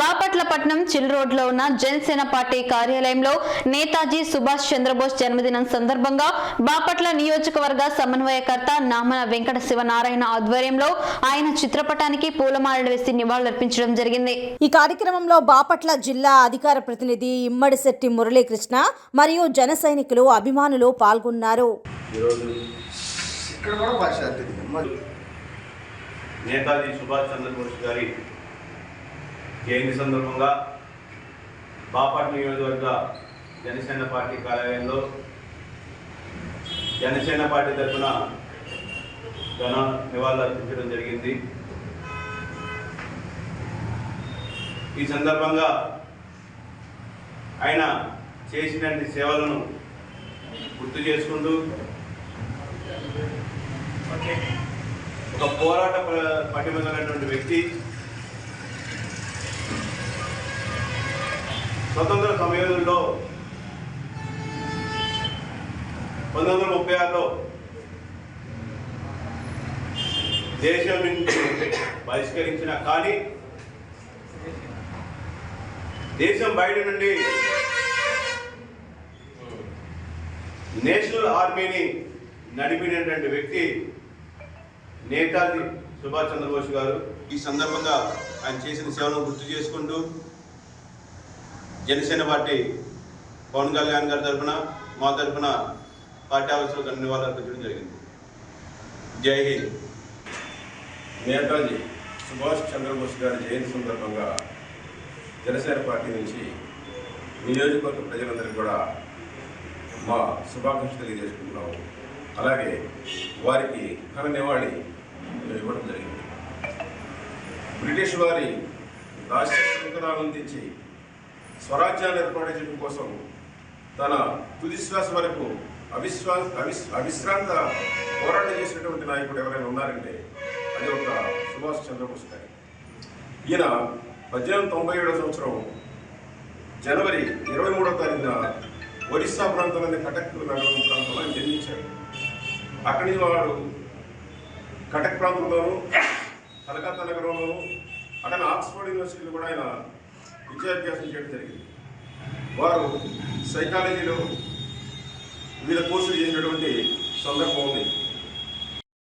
బాపట్ల పట్నం చిల్ రోడ్లో ఉన్న జనసేన పార్టీ కార్యాలయంలో నేతాజీ సుభాష్ చంద్రబోస్ జన్మదినం సందర్భంగా బాపట్ల నియోజకవర్గ సమన్వయకర్త నామన వెంకట శివనారాయణ ఆధ్వర్యంలో ఆయన చిత్రపటానికి పూలమాలలు వేసి నివాళులర్పించడం జరిగింది. ఈ కార్యక్రమంలో బాపట్ల జిల్లా అధికార ప్రతినిధి ఇమ్మడిశెట్టి మురళీకృష్ణ మరియు జన సైనికులు అభిమానులు పాల్గొన్నారు. నేతాజీ సుభాష్ చంద్రబోస్ గారి జయంతి సందర్భంగా బాపట్ నియోజకవర్గ జనసేన పార్టీ కార్యాలయంలో జనసేన పార్టీ తరఫున ఘన నివాళులు అర్పించడం జరిగింది. ఈ సందర్భంగా ఆయన చేసినటువంటి సేవలను గుర్తు చేసుకుంటూ ఒక పోరాట ప- వ్యక్తి స్వతంత్ర సమయంలో పంతొమ్మిది వందల ముప్పై ఆరులో దేశం నుంచి బహిష్కరించిన కానీ దేశం బయట నుండి నేషనల్ ఆర్మీని నడిపినటువంటి వ్యక్తి నేతాజీ సుభాష్ చంద్రబోస్ గారు. ఈ సందర్భంగా ఆయన చేసిన సేవలను గుర్తు చేసుకుంటూ జనసేన పార్టీ పవన్ కళ్యాణ్ గారి తరఫున మా తరఫున పార్టీ ఆఫీసులో ఘన నివాళులు అర్పించడం జరిగింది. జై హింద్. నేతాజీ సుభాష్ చంద్రబోస్ గారి జయంతి సందర్భంగా జనసేన పార్టీ నుంచి నియోజకవర్గ ప్రజలందరికీ కూడా మా శుభాకాంక్షలు తెలియజేసుకుంటున్నాము. అలాగే వారికి ఘన నివాళి ఇవ్వడం జరిగింది. బ్రిటిష్ వారి రాష్ట్ర శృంఖలాలను అందించి స్వరాజ్యాన్ని ఏర్పాటు చేయడం కోసం తన తుదిశ్వాస వరకు అవిశ్వాస అవిస్ అవిశ్రాంత పోరాటం చేసినటువంటి నాయకుడు ఎవరైనా ఉన్నారంటే అది ఒక సుభాష్ చంద్రబోస్ గారి. ఈయన పద్దెనిమిది తొంభై ఏడవ సంవత్సరం జనవరి ఇరవై మూడవ తారీఖున ఒరిస్సా ప్రాంతంలోని కటక్ నగరం ప్రాంతంలో ఆయన జన్మించాడు అక్కడి నుంచి వాడు కటక్ ప్రాంతంలోను కలకత్తా నగరంలోను అక్కడ ఆక్స్ఫర్డ్ యూనివర్సిటీలో కూడా ఆయన విద్యాభ్యాసం చేయడం జరిగింది. వారు సైకాలజీలో వివిధ కోర్సులు చేసినటువంటి సందర్భం ఉంది.